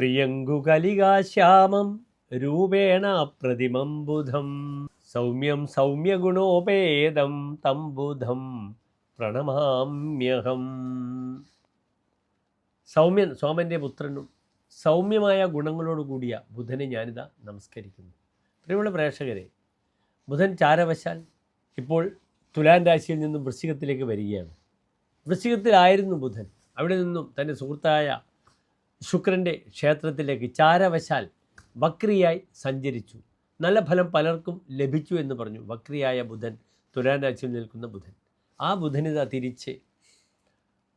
പ്രിയങ്കുകലികാശ്യാമം രൂപേണ പ്രതിമം ബുധം. സൗമ്യം സൗമ്യഗുണോപേതം തം ബുധം പ്രണമാമ്യഹം. സൗമ്യൻ സോമന്റെ പുത്രനും സൗമ്യമായ ഗുണങ്ങളോട് കൂടിയ ബുധനെ ഞാനിതാ നമസ്കരിക്കുന്നു. പ്രിയമുള്ള പ്രേക്ഷകരെ ബുധൻ ചാരവശാൽ ഇപ്പോൾ തുലാൻ രാശിയിൽ നിന്നും വൃശ്ചികത്തിലേക്ക് വരികയാണ്. വൃശ്ചികത്തിലായിരുന്നു ബുധൻ. അവിടെ നിന്നും തന്റെ സുഹൃത്തായ ശുക്രന്റെ ക്ഷേത്രത്തിലേക്ക് ചാരവശാൽ വക്രിയായി സഞ്ചരിച്ചു. നല്ല ഫലം പലർക്കും ലഭിച്ചു എന്ന് പറഞ്ഞു വക്രിയായ ബുധൻ തുലാൻ രാശിയിൽ നിൽക്കുന്ന ബുധൻ. ആ ബുധനിത തിരിച്ച്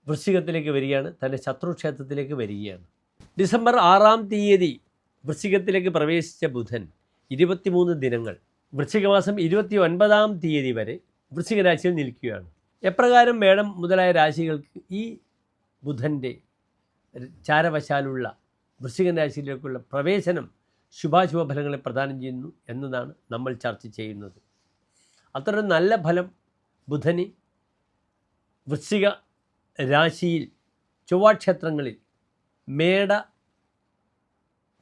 വൃശ്ചികത്തിലേക്ക് വരികയാണ് തന്റെ ശത്രുക്ഷേത്രത്തിലേക്ക് വരികയാണ്. ഡിസംബർ ആറാം തീയതി വൃശ്ചികത്തിലേക്ക് പ്രവേശിച്ച ബുധൻ ഇരുപത്തിമൂന്ന് ദിനങ്ങൾ വൃശ്ചികമാസം ഇരുപത്തി ഒൻപതാം തീയതി വരെ വൃശ്ചിക രാശിയിൽ നിൽക്കുകയാണ്. എപ്രകാരം വേണം മുതലായ രാശികൾക്ക് ഈ ബുധന്റെ ചാരവശാലുള്ള വൃശ്ചിക രാശിയിലേക്കുള്ള പ്രവേശനം ശുഭാശുഭ ഫലങ്ങളെ പ്രദാനം ചെയ്യുന്നു എന്നതാണ് നമ്മൾ ചർച്ച ചെയ്യുന്നത്. അത്ര നല്ല ഫലം ബുധന് വൃശ്ചിക രാശിയിൽ ചൊവ്വാക്ഷേത്രങ്ങളിൽ മേട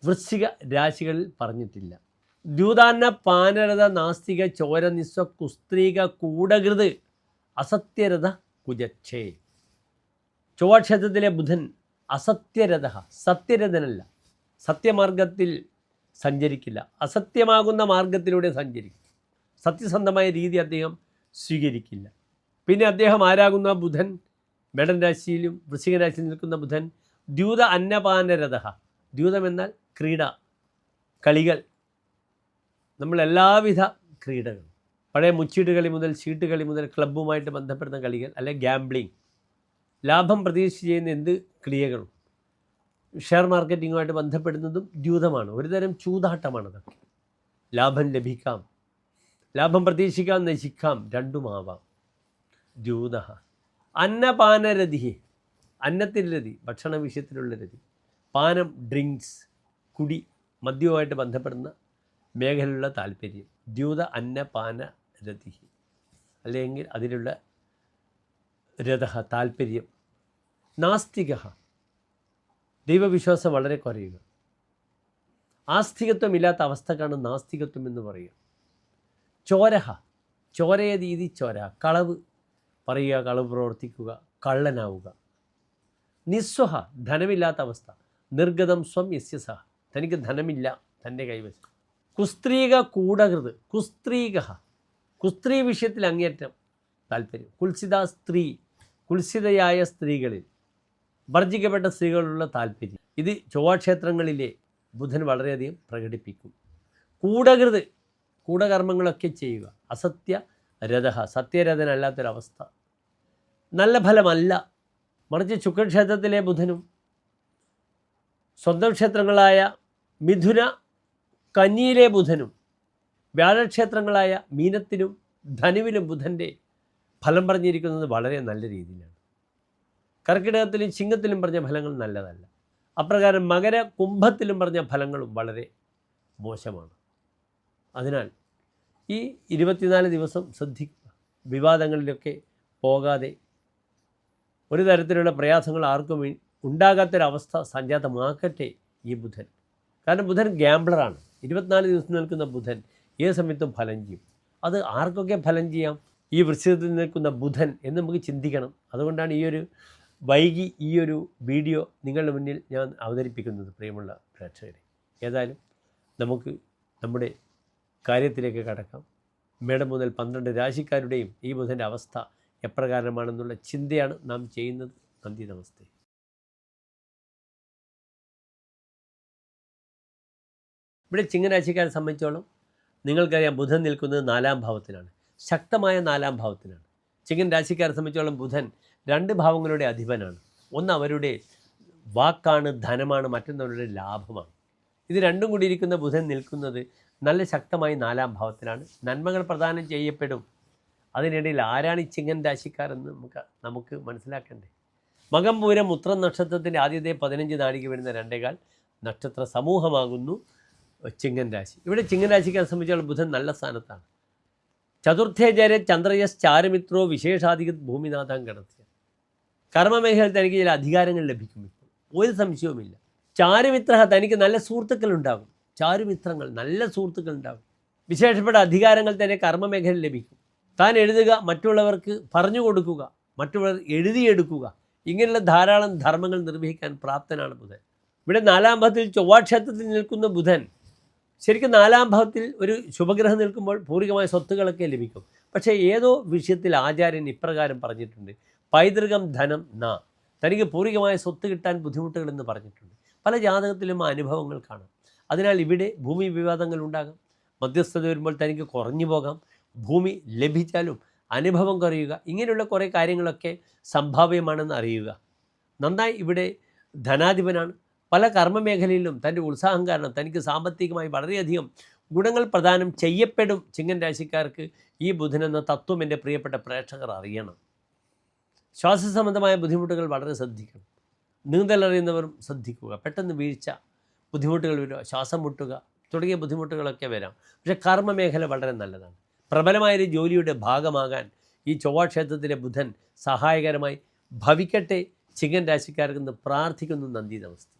വൃശ്ചിക രാശികളിൽ പറഞ്ഞിട്ടില്ല. ദ്യൂതാന്ന പാനരഥ നാസ്തിക ചോരനിസ്വ കുസ്ത്രീക കൂടകൃത് അസത്യരഥ കുജക്ഷേ ചൊവ്വാക്ഷേത്രത്തിലെ ബുധൻ അസത്യരഥ സത്യരഥനല്ല. സത്യമാർഗത്തിൽ സഞ്ചരിക്കില്ല. അസത്യമാകുന്ന മാർഗത്തിലൂടെ സഞ്ചരിക്കും. സത്യസന്ധമായ രീതി അദ്ദേഹം സ്വീകരിക്കില്ല. പിന്നെ അദ്ദേഹം ആരാകുന്ന ബുധൻ? മേടൻ രാശിയിലും വൃശ്ചിക രാശിയിൽ നിൽക്കുന്ന ബുധൻ. ദ്യൂത അന്നപാനരഥ. ദ്യൂതം എന്നാൽ ക്രീഡ കളികൾ. നമ്മളെല്ലാവിധ ക്രീഡകളും. പഴയ മുച്ചീട്ട് കളി മുതൽ ചീട്ട് കളി മുതൽ ക്ലബ്ബുമായിട്ട് ബന്ധപ്പെടുന്ന കളികൾ അല്ലെങ്കിൽ ഗാംബ്ലിംഗ് ലാഭം പ്രതീക്ഷിച്ച് ചെയ്യുന്ന എന്ത് ക്രിയകളും? ഷെയർ മാർക്കറ്റിങ്ങുമായിട്ട് ബന്ധപ്പെടുന്നതും ദ്യൂതമാണ്. ഒരുതരം ചൂതാട്ടമാണ് അതൊക്കെ. ലാഭം ലഭിക്കാം. ലാഭം പ്രതീക്ഷിക്കാം നശിക്കാം. രണ്ടുമാവാം ദ്യൂത. അന്നപാനരതി അന്നത്തിൽ രതി ഭക്ഷണ വിഷയത്തിലുള്ള രതി പാനം ഡ്രിങ്ക്സ് കുടി മദ്യവുമായിട്ട് ബന്ധപ്പെടുന്ന മേഖലയിലുള്ള താല്പര്യം. ദ്യൂത അന്നപാന രതി അല്ലെങ്കിൽ അതിലുള്ള രഥ താല്പര്യം. നാസ്തിക ദൈവവിശ്വാസം വളരെ കുറയുക. ആസ്തികത്വമില്ലാത്ത അവസ്ഥക്കാണ് നാസ്തികത്വം എന്ന് പറയുക. ചോരഹ. ചോരയ രീതി ചോര. കളവ്. പറയുക കളവ് പ്രവർത്തിക്കുക കള്ളനാവുക. നിസ്വഹ. ധനമില്ലാത്ത അവസ്ഥ. നിർഗതം സ്വം യസ്യ സഹ. തനിക്ക് ധനമില്ല തന്റെ കൈവശം. കുസ്ത്രീക കൂടകൃത്. കുസ്ത്രീക കുസ്ത്രീ വിഷയത്തിൽ അങ്ങേറ്റം താല്പര്യം. കുൽസിത സ്ത്രീ. കുൽസിതയായ സ്ത്രീകളിൽ. വർജിക്കപ്പെട്ട സ്ത്രീകളുള്ള താല്പര്യം. ഇത് ചൊവ്വാക്ഷേത്രങ്ങളിലെ ബുധൻ വളരെയധികം പ്രകടിപ്പിക്കും. കൂടകൃത് കൂടകർമ്മങ്ങളൊക്കെ ചെയ്യുക. അസത്യ രഥ സത്യരഥനല്ലാത്തൊരവസ്ഥ. നല്ല ഫലമല്ല. മറിച്ച് ശുക്രക്ഷേത്രത്തിലെ ബുധനും സ്വന്തം ക്ഷേത്രങ്ങളായ മിഥുന കന്നിയിലെ ബുധനും വ്യാഴക്ഷേത്രങ്ങളായ മീനത്തിനും ധനുവിലും ബുധന്റെ ഫലം പറഞ്ഞിരിക്കുന്നത് വളരെ നല്ല രീതിയിലാണ്. കർക്കിടകത്തിലും ചിങ്ങത്തിലും പറഞ്ഞ ഫലങ്ങൾ നല്ലതല്ല. അപ്രകാരം മകര കുംഭത്തിലും പറഞ്ഞ ഫലങ്ങളും വളരെ മോശമാണ്. അതിനാൽ ഈ ഇരുപത്തിനാല് ദിവസം ശ്രദ്ധിക്കുക വിവാദങ്ങളിലൊക്കെ പോകാതെ ഒരു തരത്തിലുള്ള പ്രയാസങ്ങൾ ആർക്കും ഉണ്ടാകാത്തൊരവസ്ഥ സംജാതമാക്കട്ടെ ഈ ബുധൻ. കാരണം ബുധൻ ഗ്യാംബ്ലറാണ് ഇരുപത്തിനാല് ദിവസം നിൽക്കുന്ന ബുധൻ ഏത് സമയത്തും ഫലം ചെയ്യും. അത് ആർക്കൊക്കെ ഫലം ചെയ്യാം? ഈ വൃശ്ചികത്തിൽ നിൽക്കുന്ന ബുധൻ എന്ന് നമുക്ക് ചിന്തിക്കണം. അതുകൊണ്ടാണ് ഈ ഒരു വൈകി ഈ ഒരു വീഡിയോ നിങ്ങളുടെ മുന്നിൽ ഞാൻ അവതരിപ്പിക്കുന്നത് പ്രിയമുള്ള പ്രേക്ഷകരെ. ഏതായാലും നമുക്ക് നമ്മുടെ കാര്യത്തിലേക്ക് കടക്കാം. മേടം മുതൽ പന്ത്രണ്ട് രാശിക്കാരുടെയും ഈ ബുധന്റെ അവസ്ഥ എപ്രകാരമാണെന്നുള്ള ചിന്തയാണ് നാം ചെയ്യുന്നത്. നന്ദി നമസ്തേ. ഇവിടെ ചിങ്ങരാശിക്കാരെ സംബന്ധിച്ചോളം നിങ്ങൾക്കറിയാം ബുധൻ നിൽക്കുന്നത് നാലാം ഭാവത്തിലാണ്. ശക്തമായ നാലാം ഭാവത്തിലാണ്. ചിങ്ങൻ രാശിക്കാരെ സംബന്ധിച്ചോളം ബുധൻ രണ്ട് ഭാവങ്ങളുടെ അധിപനാണ്. ഒന്ന് അവരുടെ വാക്കാണ് ധനമാണ് മറ്റൊന്നവരുടെ ലാഭമാണ്. ഇത് രണ്ടും കൂടി ഇരിക്കുന്ന ബുധൻ നിൽക്കുന്നത് നല്ല ശക്തമായി നാലാം ഭാവത്തിലാണ്. നന്മകൾ പ്രദാനം ചെയ്യപ്പെടും. അതിനിടയിൽ ആരാണ് ഈ ചിങ്ങൻ രാശിക്കാരെന്ന് നമുക്ക് നമുക്ക് മനസ്സിലാക്കണ്ടേ? മകം പൂരം ഉത്രം നക്ഷത്രത്തിന്റെ ആദ്യത്തെ പതിനഞ്ച് നാഴിക വരുന്ന രണ്ടേകാൽ നക്ഷത്ര സമൂഹമാകുന്നു ചിങ്ങൻ രാശി. ഇവിടെ ചിങ്ങൻ രാശിക്കാരെ സംബന്ധിച്ചാൽ ബുധൻ നല്ല സ്ഥാനത്താണ്. ചതുർത്ഥേചാര്യ ചന്ദ്രയസ് ചാരമിത്രോ വിശേഷാധിക ഭൂമിനാഥം കിടത്തിയ കർമ്മമേഖലയിൽ തനിക്ക് ചില അധികാരങ്ങൾ ലഭിക്കും ഒരു സംശയവുമില്ല. ചാരുമിത്ര തനിക്ക് നല്ല സുഹൃത്തുക്കളുണ്ടാകും ചാരുമിത്രങ്ങൾ നല്ല സുഹൃത്തുക്കൾ ഉണ്ടാകും വിശേഷപ്പെട്ട അധികാരങ്ങൾ തന്നെ കർമ്മമേഖല ലഭിക്കും. താൻ എഴുതുക മറ്റുള്ളവർക്ക് പറഞ്ഞു കൊടുക്കുക മറ്റുള്ളവർ എഴുതിയെടുക്കുക. ഇങ്ങനെയുള്ള ധാരാളം ധർമ്മങ്ങൾ നിർവഹിക്കാൻ പ്രാപ്തനാണ് ബുധൻ. ഇവിടെ നാലാം ഭാവത്തിൽ ചൊവ്വാക്ഷേത്രത്തിൽ നിൽക്കുന്ന ബുധൻ ശരിക്കും നാലാം ഭാവത്തിൽ ഒരു ശുഭഗ്രഹം നിൽക്കുമ്പോൾ പൂർവികമായ സ്വത്തുക്കളൊക്കെ ലഭിക്കും. പക്ഷേ ഏതോ വിഷയത്തിൽ ആചാര്യൻ ഇപ്രകാരം പറഞ്ഞിട്ടുണ്ട്. പൈതൃകം ധനം ന. തനിക്ക് പൂർവികമായ സ്വത്ത് കിട്ടാൻ ബുദ്ധിമുട്ടുകളെന്ന് പറഞ്ഞിട്ടുണ്ട്. പല ജാതകത്തിലും അനുഭവങ്ങൾ കാണാം. അതിനാൽ ഇവിടെ ഭൂമി വിവാദങ്ങൾ ഉണ്ടാകാം. മധ്യസ്ഥത വരുമ്പോൾ തനിക്ക് കുറഞ്ഞു പോകാം. ഭൂമി ലഭിച്ചാലും അനുഭവം കുറയുക. ഇങ്ങനെയുള്ള കുറേ കാര്യങ്ങളൊക്കെ സംഭാവ്യമാണെന്ന് അറിയുക. നന്നായി ഇവിടെ ധനാധിപനാണ്. പല കർമ്മമേഖലയിലും തന്റെ ഉത്സാഹം കാരണം തനിക്ക് സാമ്പത്തികമായി വളരെയധികം ഗുണങ്ങൾ പ്രദാനം ചെയ്യപ്പെടും ചിങ്ങൻ രാശിക്കാർക്ക് ഈ ബുധനെന്ന തത്വം എന്റെ പ്രിയപ്പെട്ട പ്രേക്ഷകർ അറിയണം. ശ്വാസസംബന്ധമായ ബുദ്ധിമുട്ടുകൾ വളരെ ശ്രദ്ധിക്കണം. നീന്തലറിയുന്നവരും ശ്രദ്ധിക്കുക. പെട്ടെന്ന് വീഴ്ച ബുദ്ധിമുട്ടുകൾ വരിക ശ്വാസം മുട്ടുക തുടങ്ങിയ ബുദ്ധിമുട്ടുകളൊക്കെ വരാം. പക്ഷേ കർമ്മമേഖല വളരെ നല്ലതാണ്. പ്രബലമായൊരു ജോലിയുടെ ഭാഗമാകാൻ ഈ ചൊവ്വാക്ഷേത്രത്തിലെ ബുധൻ സഹായകരമായി ഭവിക്കട്ടെ. ചിങ്ങൻ രാശിക്കാർക്കെന്ന് പ്രാർത്ഥിക്കുന്നു നന്ദി നമസ്തേ.